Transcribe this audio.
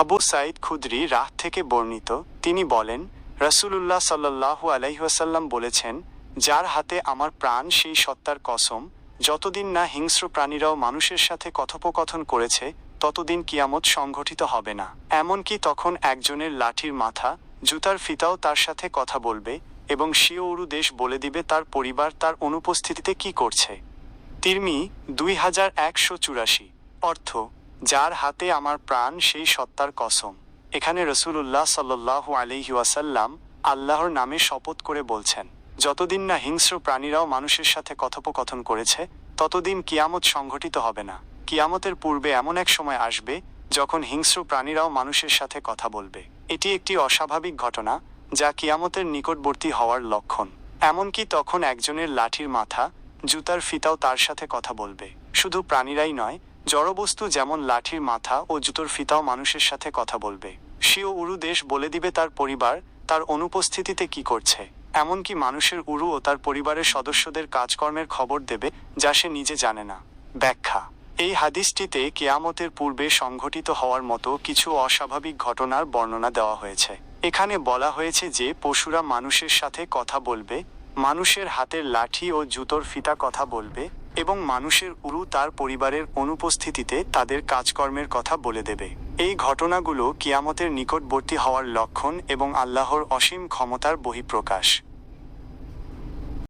আবু সাইদ খুদরি রাহ থেকে বর্ণিত। তিনি বলেন, রাসূলুল্লাহ সাল্লাল্লাহু আলাইহাসাল্লাম বলেছেন, যার হাতে আমার প্রাণ, সেই সত্তার কসম। যতদিন না হিংস্র প্রাণীরাও মানুষের সাথে কথোপকথন করেছে, ততদিন কিয়ামত সংঘটিত হবে না। এমনকি তখন একজনের লাঠির মাথা, জুতার ফিতাও তার সাথে কথা বলবে এবং শিও উরু দেশ বলে দিবে তার পরিবার তার অনুপস্থিতিতে কি করছে। তিরমি দুই হাজার একশো চুরাশি। অর্থ যার হাতে আমার প্রাণ, সেই সত্তার কসম। এখানে রসুল্লাহ সাল্লাহ আলিহি ওয়াসাল্লাম আল্লাহর নামে শপথ করে বলছেন, যতদিন না হিংস্র প্রাণীরাও মানুষের সাথে কথোপকথন করেছে, ততদিন কিয়ামত সংঘটিত হবে না। কিয়ামতের পূর্বে এমন এক সময় আসবে, যখন হিংস্র প্রাণীরাও মানুষের সাথে কথা বলবে। এটি একটি অস্বাভাবিক ঘটনা, যা কিয়ামতের নিকটবর্তী হওয়ার লক্ষণ। এমনকি তখন একজনের লাঠির মাথা, জুতার ফিতাও তার সাথে কথা বলবে। শুধু প্রাণীরাই নয় জড়বস্তু যেমন লাঠির মাথা ও জুতোর ফিতাও মানুষের সাথে কথা বলবে। সিও উরু দেশ বলে দিবে তার পরিবার, তার অনুপস্থিতিতে কি করছে। এমনকি মানুষের উরু ও তার পরিবারের সদস্যদের কাজকর্মের খবর দেবে, যা সে নিজে জানে না। ব্যাখ্যা। এই হাদিসটিতে কেয়ামতের পূর্বে সংঘটিত হওয়ার মতো কিছু অস্বাভাবিক ঘটনার বর্ণনা দেওয়া হয়েছে। এখানে বলা হয়েছে যে পশুরা মানুষের সাথে কথা বলবে, মানুষের হাতের লাঠি ও জুতোর ফিতা কথা বলবে এবং মানুষের উরু তার পরিবারের অনুপস্থিতিতে তাদের কাজকর্মের কথা বলে দেবে। এই ঘটনাগুলো কিয়ামতের নিকটবর্তী হওয়ার লক্ষণ এবং আল্লাহর অসীম ক্ষমতার বহিঃপ্রকাশ।